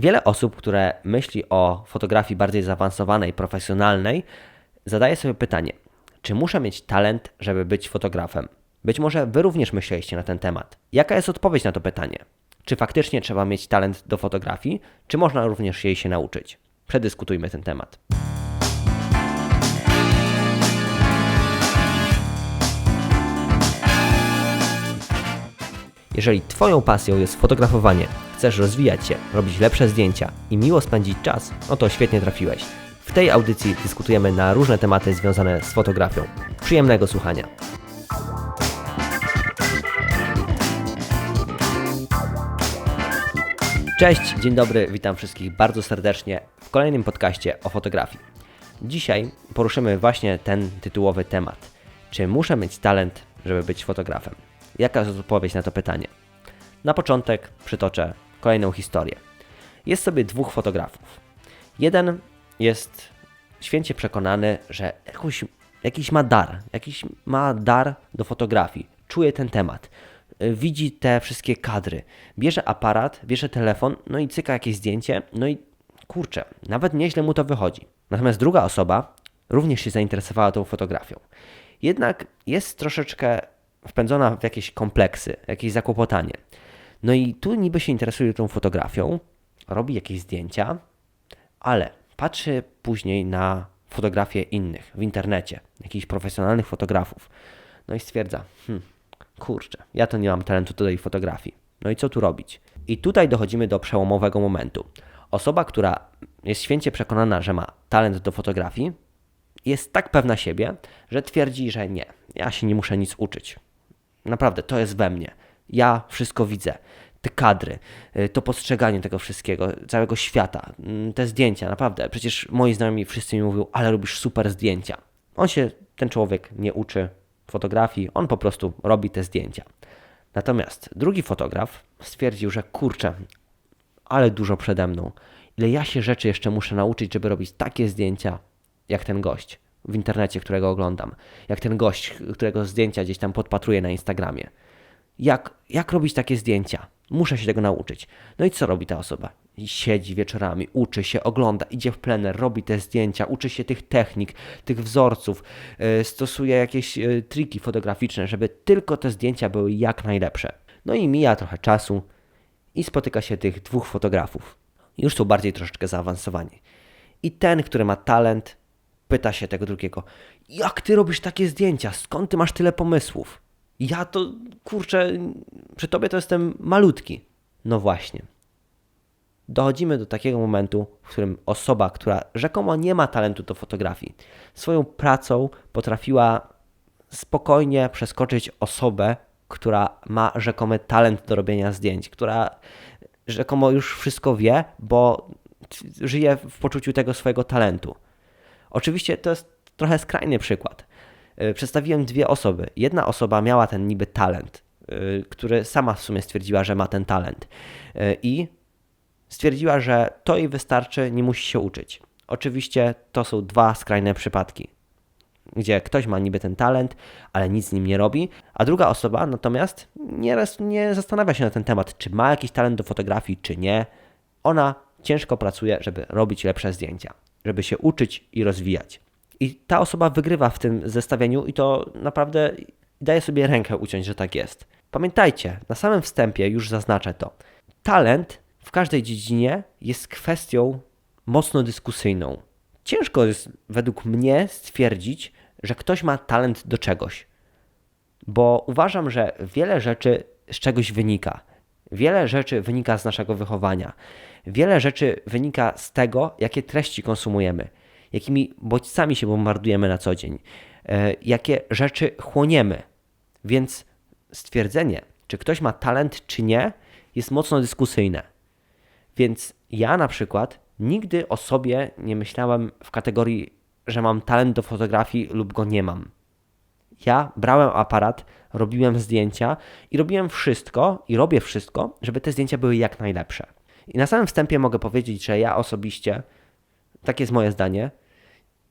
Wiele osób, które myśli o fotografii bardziej zaawansowanej, profesjonalnej, zadaje sobie pytanie, czy muszę mieć talent, żeby być fotografem? Być może Wy również myśleliście na ten temat. Jaka jest odpowiedź na to pytanie? Czy faktycznie trzeba mieć talent do fotografii, czy można również jej się nauczyć? Przedyskutujmy ten temat. Jeżeli Twoją pasją jest fotografowanie, chcesz rozwijać się, robić lepsze zdjęcia i miło spędzić czas, no to świetnie trafiłeś. W tej audycji dyskutujemy na różne tematy związane z fotografią. Przyjemnego słuchania. Cześć, dzień dobry, witam wszystkich bardzo serdecznie w kolejnym podcaście o fotografii. Dzisiaj poruszymy właśnie ten tytułowy temat. Czy muszę mieć talent, żeby być fotografem? Jaka jest odpowiedź na to pytanie? Na początek przytoczę kolejną historię. Jest sobie dwóch fotografów. Jeden jest święcie przekonany, że jakoś, jakiś ma dar, jakiś ma dar do fotografii, czuje ten temat, widzi te wszystkie kadry, bierze aparat, bierze telefon, no i cyka jakieś zdjęcie, no i kurczę, nawet nieźle mu to wychodzi. Natomiast druga osoba również się zainteresowała tą fotografią. Jednak jest troszeczkę wpędzona w jakieś kompleksy, jakieś zakłopotanie. No i tu niby się interesuje tą fotografią, robi jakieś zdjęcia, ale patrzy później na fotografie innych w internecie, jakichś profesjonalnych fotografów. No i stwierdza, hmm, kurczę, ja to nie mam talentu do tej fotografii. No i co tu robić? I tutaj dochodzimy do przełomowego momentu. Osoba, która jest święcie przekonana, że ma talent do fotografii, jest tak pewna siebie, że twierdzi, że nie, ja się nie muszę nic uczyć. Naprawdę, to jest we mnie. Ja wszystko widzę. Te kadry, y, to postrzeganie tego wszystkiego, całego świata, mm, te zdjęcia, naprawdę. Przecież moi znajomi wszyscy mi mówią, ale robisz super zdjęcia. On się, ten człowiek nie uczy fotografii, on po prostu robi te zdjęcia. Natomiast drugi fotograf stwierdził, że kurczę, ale dużo przede mną. Ile ja się rzeczy jeszcze muszę nauczyć, żeby robić takie zdjęcia, jak ten gość w internecie, którego oglądam, jak ten gość, którego zdjęcia gdzieś tam podpatruję na Instagramie. Jak, jak robić takie zdjęcia? Muszę się tego nauczyć. No i co robi ta osoba? Siedzi wieczorami, uczy się, ogląda, idzie w plener, robi te zdjęcia, uczy się tych technik, tych wzorców, yy, stosuje jakieś yy, triki fotograficzne, żeby tylko te zdjęcia były jak najlepsze. No i mija trochę czasu i spotyka się tych dwóch fotografów. Już są bardziej troszeczkę zaawansowani. I ten, który ma talent, pyta się tego drugiego: Jak ty robisz takie zdjęcia? Skąd ty masz tyle pomysłów? Ja to, kurczę, przy tobie to jestem malutki. No właśnie. Dochodzimy do takiego momentu, w którym osoba, która rzekomo nie ma talentu do fotografii, swoją pracą potrafiła spokojnie przeskoczyć osobę, która ma rzekomy talent do robienia zdjęć, która rzekomo już wszystko wie, bo żyje w poczuciu tego swojego talentu. Oczywiście to jest trochę skrajny przykład. E, przedstawiłem dwie osoby. Jedna osoba miała ten niby talent, e, który sama w sumie stwierdziła, że ma ten talent e, i stwierdziła, że to jej wystarczy, nie musi się uczyć. Oczywiście to są dwa skrajne przypadki, gdzie ktoś ma niby ten talent, ale nic z nim nie robi, a druga osoba natomiast nieraz nie zastanawia się na ten temat, czy ma jakiś talent do fotografii, czy nie. Ona ciężko pracuje, żeby robić lepsze zdjęcia, żeby się uczyć i rozwijać. I ta osoba wygrywa w tym zestawieniu i to naprawdę daje sobie rękę uciąć, że tak jest. Pamiętajcie, na samym wstępie już zaznaczę to. Talent w każdej dziedzinie jest kwestią mocno dyskusyjną. Ciężko jest według mnie stwierdzić, że ktoś ma talent do czegoś, bo uważam, że wiele rzeczy z czegoś wynika. Wiele rzeczy wynika z naszego wychowania. Wiele rzeczy wynika z tego, jakie treści konsumujemy jakimi bodźcami się bombardujemy na co dzień, e, jakie rzeczy chłoniemy. Więc stwierdzenie, czy ktoś ma talent, czy nie, jest mocno dyskusyjne. Więc ja na przykład nigdy o sobie nie myślałem w kategorii, że mam talent do fotografii lub go nie mam. Ja brałem aparat, robiłem zdjęcia i robiłem wszystko i robię wszystko, żeby te zdjęcia były jak najlepsze. I na samym wstępie mogę powiedzieć, że ja osobiście, takie jest moje zdanie,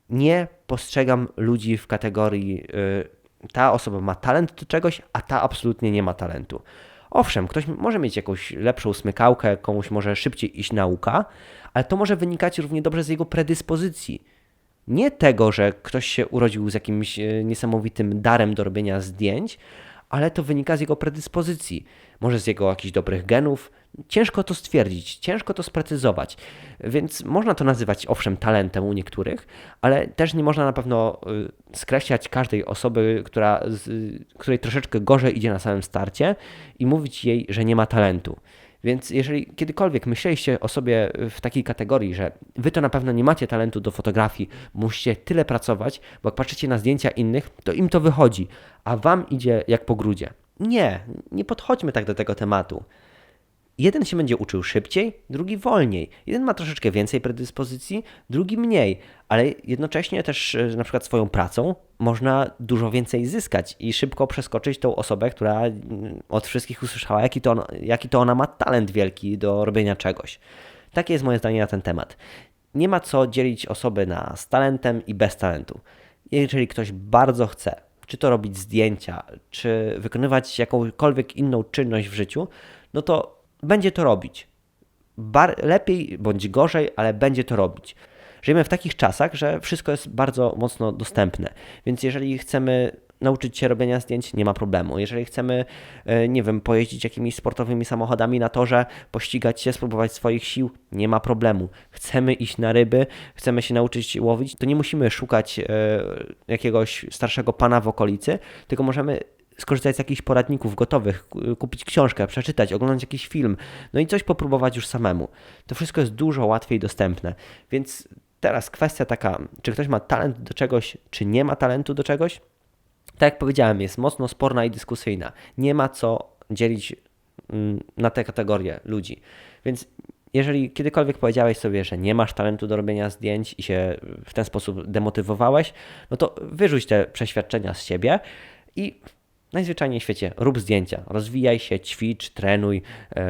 nie postrzegam ludzi w kategorii y, ta osoba ma talent do czegoś, a ta absolutnie nie ma talentu. Owszem, ktoś może mieć jakąś lepszą smykałkę, komuś może szybciej iść nauka, ale to może wynikać równie dobrze z jego predyspozycji. Nie tego, że ktoś się urodził z jakimś e, niesamowitym darem do robienia zdjęć, ale to wynika z jego predyspozycji, może z jego jakichś dobrych genów. Ciężko to stwierdzić, ciężko to sprecyzować, więc można to nazywać owszem talentem u niektórych, ale też nie można na pewno y, skreślać każdej osoby, która, której troszeczkę gorzej idzie na samym starcie i mówić jej, że nie ma talentu. Więc jeżeli kiedykolwiek myśleliście o sobie w takiej kategorii, że wy to na pewno nie macie talentu do fotografii, musicie tyle pracować, bo jak patrzycie na zdjęcia innych, to im to wychodzi, a wam idzie jak po grudzie. Nie, nie podchodźmy tak do tego tematu. Jeden się będzie uczył szybciej, drugi wolniej. Jeden ma troszeczkę więcej predyspozycji, drugi mniej, ale jednocześnie też e, na przykład swoją pracą można dużo więcej zyskać i szybko przeskoczyć tą osobę, która mm, od wszystkich usłyszała, jaki to, on, jaki to ona ma talent wielki do robienia czegoś. Takie jest moje zdanie na ten temat. Nie ma co dzielić osoby na z talentem i bez talentu. Jeżeli ktoś bardzo chce, czy to robić zdjęcia, czy wykonywać jakąkolwiek inną czynność w życiu, no to będzie to robić. Bar lepiej bądź gorzej, ale będzie to robić. Żyjemy w takich czasach, że wszystko jest bardzo mocno dostępne. Więc jeżeli chcemy nauczyć się robienia zdjęć, nie ma problemu. Jeżeli chcemy, e, nie wiem, pojeździć jakimiś sportowymi samochodami na torze, pościgać się, spróbować swoich sił, nie ma problemu. Chcemy iść na ryby, chcemy się nauczyć łowić, to nie musimy szukać e, jakiegoś starszego pana w okolicy, tylko możemy skorzystać z jakichś poradników gotowych, kupić książkę, przeczytać, oglądać jakiś film, no i coś popróbować już samemu. To wszystko jest dużo łatwiej dostępne. Więc teraz kwestia taka, czy ktoś ma talent do czegoś, czy nie ma talentu do czegoś? Tak jak powiedziałem, jest mocno sporna i dyskusyjna. Nie ma co dzielić mm, na te kategorie ludzi. Więc jeżeli kiedykolwiek powiedziałeś sobie, że nie masz talentu do robienia zdjęć i się w ten sposób demotywowałeś, no to wyrzuć te przeświadczenia z siebie i najzwyczajniej w świecie rób zdjęcia, rozwijaj się, ćwicz, trenuj yy,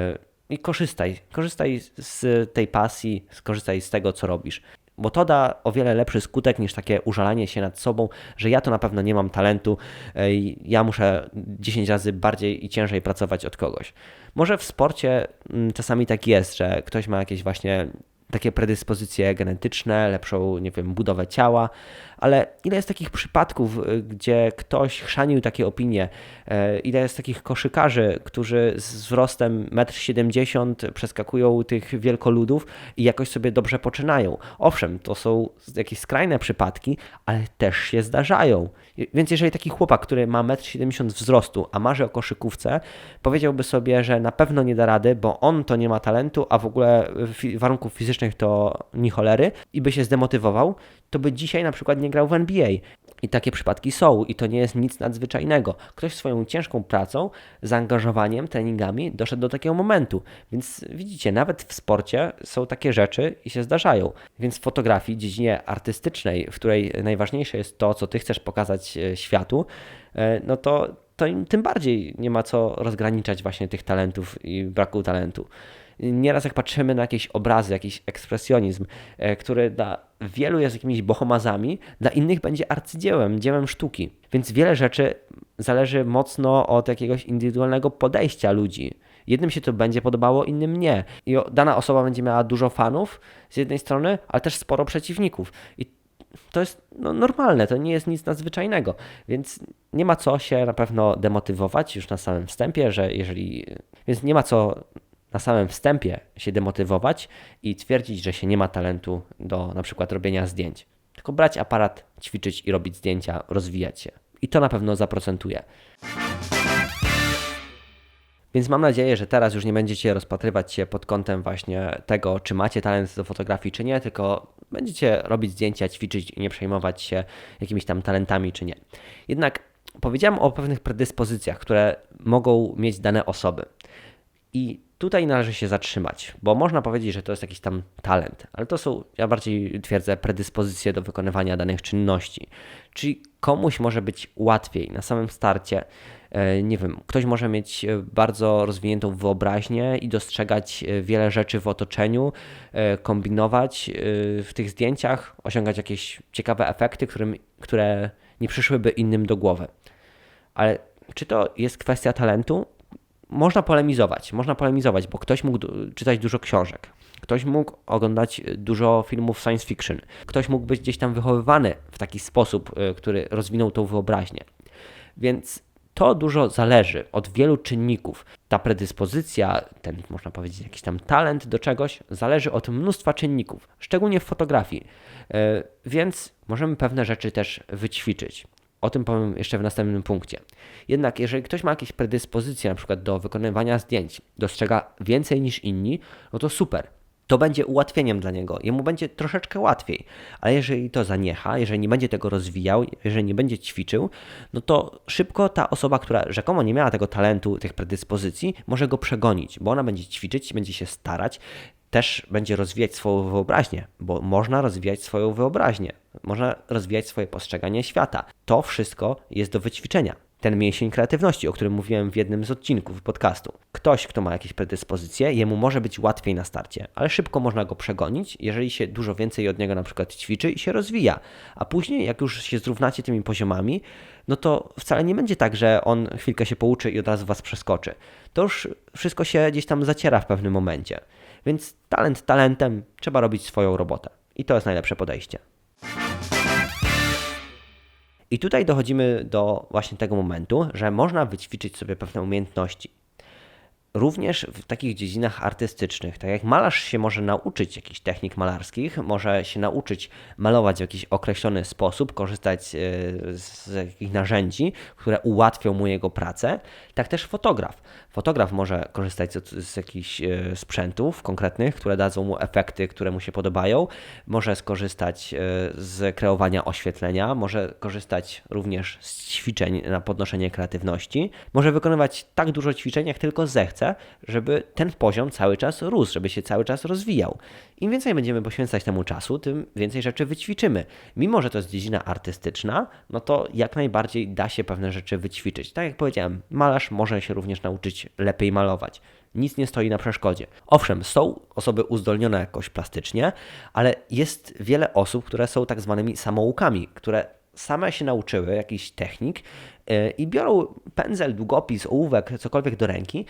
i korzystaj. Korzystaj z tej pasji, skorzystaj z tego, co robisz. Bo to da o wiele lepszy skutek niż takie użalanie się nad sobą, że ja to na pewno nie mam talentu, yy, ja muszę 10 razy bardziej i ciężej pracować od kogoś. Może w sporcie yy, czasami tak jest, że ktoś ma jakieś właśnie takie predyspozycje genetyczne, lepszą, nie wiem, budowę ciała, ale ile jest takich przypadków, y, gdzie ktoś chrzanił takie opinie, e, ile jest takich koszykarzy, którzy z wzrostem 1,70 m przeskakują tych wielkoludów i jakoś sobie dobrze poczynają. Owszem, to są jakieś skrajne przypadki, ale też się zdarzają. Więc jeżeli taki chłopak, który ma 1,70 m wzrostu, a marzy o koszykówce, powiedziałby sobie, że na pewno nie da rady, bo on to nie ma talentu, a w ogóle warunków fizycznych to ni cholery i by się zdemotywował, to by dzisiaj na przykład nie grał w NBA. I takie przypadki są, i to nie jest nic nadzwyczajnego. Ktoś swoją ciężką pracą, zaangażowaniem, treningami doszedł do takiego momentu. Więc widzicie, nawet w sporcie są takie rzeczy i się zdarzają. Więc w fotografii, dziedzinie artystycznej, w której najważniejsze jest to, co ty chcesz pokazać e, światu, e, no to, to tym bardziej nie ma co rozgraniczać właśnie tych talentów i braku talentu nieraz jak patrzymy na jakieś obrazy, jakiś ekspresjonizm, e, który dla wielu jest jakimiś bohomazami, dla innych będzie arcydziełem, dziełem sztuki. Więc wiele rzeczy zależy mocno od jakiegoś indywidualnego podejścia ludzi. Jednym się to będzie podobało, innym nie. I dana osoba będzie miała dużo fanów z jednej strony, ale też sporo przeciwników. I to jest no, normalne, to nie jest nic nadzwyczajnego, więc nie ma co się na pewno demotywować już na samym wstępie, że jeżeli. Więc nie ma co na samym wstępie się demotywować i twierdzić, że się nie ma talentu do na przykład robienia zdjęć. Tylko brać aparat, ćwiczyć i robić zdjęcia, rozwijać się. I to na pewno zaprocentuje. Więc mam nadzieję, że teraz już nie będziecie rozpatrywać się pod kątem właśnie tego, czy macie talent do fotografii, czy nie, tylko będziecie robić zdjęcia, ćwiczyć i nie przejmować się jakimiś tam talentami, czy nie. Jednak powiedziałem o pewnych predyspozycjach, które mogą mieć dane osoby. I tutaj należy się zatrzymać, bo można powiedzieć, że to jest jakiś tam talent, ale to są, ja bardziej twierdzę, predyspozycje do wykonywania danych czynności. Czyli komuś może być łatwiej na samym starcie. E, nie wiem, ktoś może mieć e, bardzo rozwiniętą wyobraźnię i dostrzegać e, wiele rzeczy w otoczeniu, kombinować w tych zdjęciach, osiągać jakieś ciekawe efekty, którym, które nie przyszłyby innym do głowy. Ale czy to jest kwestia talentu? Można polemizować, można polemizować, bo ktoś mógł czytać dużo książek, ktoś mógł oglądać dużo filmów science fiction, ktoś mógł być gdzieś tam wychowywany w taki sposób, y, który rozwinął tą wyobraźnię. Więc to dużo zależy od wielu czynników. Ta predyspozycja, ten można powiedzieć jakiś tam talent do czegoś, zależy od mnóstwa czynników, szczególnie w fotografii. Y, więc możemy pewne rzeczy też wyćwiczyć. O tym powiem jeszcze w następnym punkcie. Jednak jeżeli ktoś ma jakieś predyspozycje na przykład do wykonywania zdjęć, dostrzega więcej niż inni, no to super. To będzie ułatwieniem dla niego. Jemu będzie troszeczkę łatwiej. Ale jeżeli to zaniecha, jeżeli nie będzie tego rozwijał, jeżeli nie będzie ćwiczył, no to szybko ta osoba, która rzekomo nie miała tego talentu, tych predyspozycji, może go przegonić, bo ona będzie ćwiczyć, będzie się starać, też będzie rozwijać swoją wyobraźnię, bo można rozwijać swoją wyobraźnię, można rozwijać swoje postrzeganie świata. To wszystko jest do wyćwiczenia. Ten mięsień kreatywności, o którym mówiłem w jednym z odcinków podcastu. Ktoś, kto ma jakieś predyspozycje, jemu może być łatwiej na starcie, ale szybko można go przegonić, jeżeli się dużo więcej od niego na przykład ćwiczy i się rozwija. A później, jak już się zrównacie tymi poziomami, no to wcale nie będzie tak, że on chwilkę się pouczy i od razu was przeskoczy. To już wszystko się gdzieś tam zaciera w pewnym momencie. Więc talent talentem, trzeba robić swoją robotę. I to jest najlepsze podejście. I tutaj dochodzimy do właśnie tego momentu, że można wyćwiczyć sobie pewne umiejętności również w takich dziedzinach artystycznych, tak jak malarz się może nauczyć jakichś technik malarskich, może się nauczyć malować w jakiś określony sposób, korzystać e, z jakichś narzędzi, które ułatwią mu jego pracę, tak też fotograf. Fotograf może korzystać z, z jakichś e, sprzętów konkretnych, które dadzą mu efekty, które mu się podobają, może skorzystać e, z kreowania oświetlenia, może korzystać również z ćwiczeń na podnoszenie kreatywności, może wykonywać tak dużo ćwiczeń, jak tylko zechce chcę, żeby ten poziom cały czas rósł, żeby się cały czas rozwijał. Im więcej będziemy poświęcać temu czasu, tym więcej rzeczy wyćwiczymy. Mimo, że to jest dziedzina artystyczna, no to jak najbardziej da się pewne rzeczy wyćwiczyć. Tak jak powiedziałem, malarz może się również nauczyć lepiej malować. Nic nie stoi na przeszkodzie. Owszem, są osoby uzdolnione jakoś plastycznie, ale jest wiele osób, które są tak zwanymi samoukami, które same się nauczyły jakichś technik yy, i biorą pędzel, długopis, ołówek, cokolwiek do ręki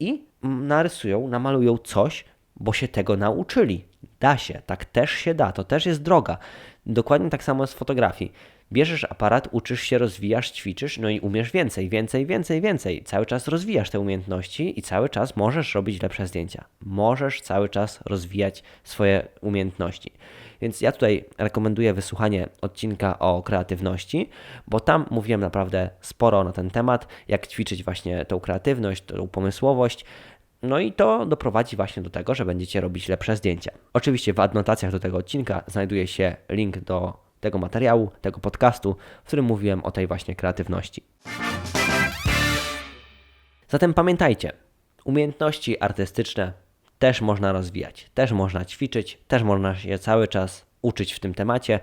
i narysują, namalują coś, bo się tego nauczyli. Da się, tak też się da, to też jest droga. Dokładnie tak samo w fotografii. Bierzesz aparat, uczysz się, rozwijasz, ćwiczysz, no i umiesz więcej, więcej, więcej, więcej. Cały czas rozwijasz te umiejętności i cały czas możesz robić lepsze zdjęcia. Możesz cały czas rozwijać swoje umiejętności. Więc ja tutaj rekomenduję wysłuchanie odcinka o kreatywności, bo tam mówiłem naprawdę sporo na ten temat, jak ćwiczyć właśnie tą kreatywność, tą pomysłowość. No i to doprowadzi właśnie do tego, że będziecie robić lepsze zdjęcia. Oczywiście w adnotacjach do tego odcinka znajduje się link do tego materiału, tego podcastu, w którym mówiłem o tej właśnie kreatywności. Zatem pamiętajcie, umiejętności artystyczne też można rozwijać, też można ćwiczyć, też można się cały czas uczyć w tym temacie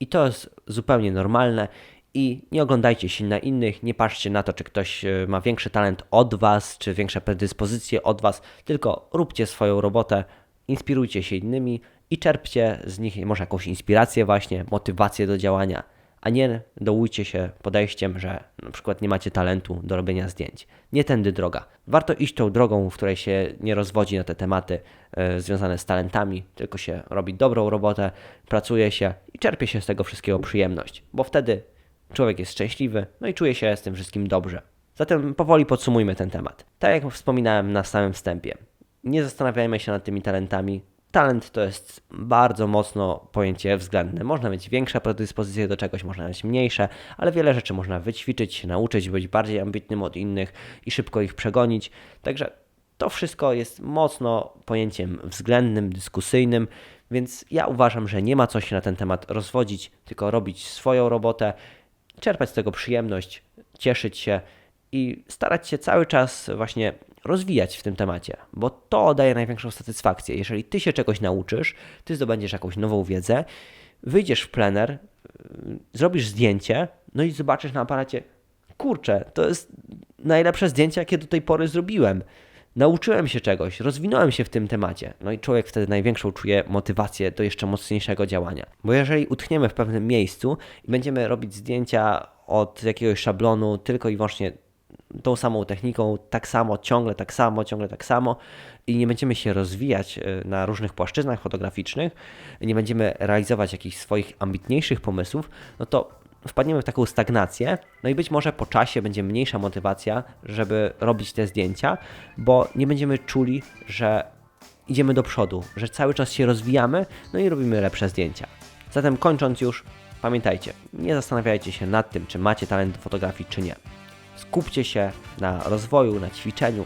i to jest zupełnie normalne. I nie oglądajcie się na innych, nie patrzcie na to, czy ktoś e, ma większy talent od Was, czy większe predyspozycje od Was, tylko róbcie swoją robotę, inspirujcie się innymi i czerpcie z nich może jakąś inspirację, właśnie motywację do działania a nie dołujcie się podejściem, że na przykład nie macie talentu do robienia zdjęć. Nie tędy droga. Warto iść tą drogą, w której się nie rozwodzi na te tematy e, związane z talentami, tylko się robi dobrą robotę, pracuje się i czerpie się z tego wszystkiego przyjemność, bo wtedy człowiek jest szczęśliwy, no i czuje się z tym wszystkim dobrze. Zatem powoli podsumujmy ten temat. Tak jak wspominałem na samym wstępie, nie zastanawiajmy się nad tymi talentami, Talent to jest bardzo mocno pojęcie względne. Można mieć większe predyspozycje do czegoś, można mieć mniejsze, ale wiele rzeczy można wyćwiczyć, nauczyć, być bardziej ambitnym od innych i szybko ich przegonić. Także to wszystko jest mocno pojęciem względnym, dyskusyjnym, więc ja uważam, że nie ma co się na ten temat rozwodzić, tylko robić swoją robotę, czerpać z tego przyjemność, cieszyć się i starać się cały czas właśnie rozwijać w tym temacie, bo to daje największą satysfakcję. Jeżeli ty się czegoś nauczysz, ty zdobędziesz jakąś nową wiedzę, wyjdziesz w plener, y, zrobisz zdjęcie, no i zobaczysz na aparacie, kurczę, to jest najlepsze zdjęcie, jakie do tej pory zrobiłem. Nauczyłem się czegoś, rozwinąłem się w tym temacie. No i człowiek wtedy największą czuje motywację do jeszcze mocniejszego działania. Bo jeżeli utkniemy w pewnym miejscu i będziemy robić zdjęcia od jakiegoś szablonu tylko i wyłącznie tą samą techniką, tak samo, ciągle tak samo, ciągle tak samo i nie będziemy się rozwijać e, na różnych płaszczyznach fotograficznych, nie będziemy realizować jakichś swoich ambitniejszych pomysłów, no to wpadniemy w taką stagnację, no i być może po czasie będzie mniejsza motywacja, żeby robić te zdjęcia, bo nie będziemy czuli, że idziemy do przodu, że cały czas się rozwijamy, no i robimy lepsze zdjęcia. Zatem kończąc już, pamiętajcie, nie zastanawiajcie się nad tym, czy macie talent do fotografii, czy nie. Skupcie się na rozwoju, na ćwiczeniu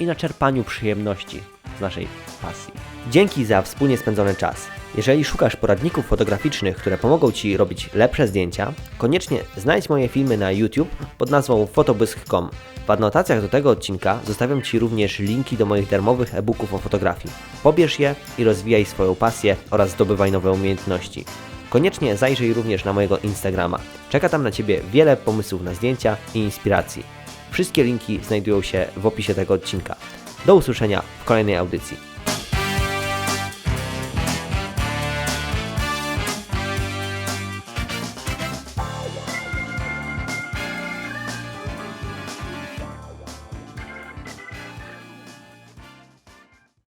i na czerpaniu przyjemności z naszej pasji. Dzięki za wspólnie spędzony czas. Jeżeli szukasz poradników fotograficznych, które pomogą Ci robić lepsze zdjęcia, koniecznie znajdź moje filmy na YouTube pod nazwą fotobysk.com. W adnotacjach do tego odcinka zostawiam Ci również linki do moich darmowych e-booków o fotografii. Pobierz je i rozwijaj swoją pasję oraz zdobywaj nowe umiejętności. Koniecznie zajrzyj również na mojego Instagrama. Czeka tam na Ciebie wiele pomysłów na zdjęcia i inspiracji. Wszystkie linki znajdują się w opisie tego odcinka. Do usłyszenia w kolejnej audycji.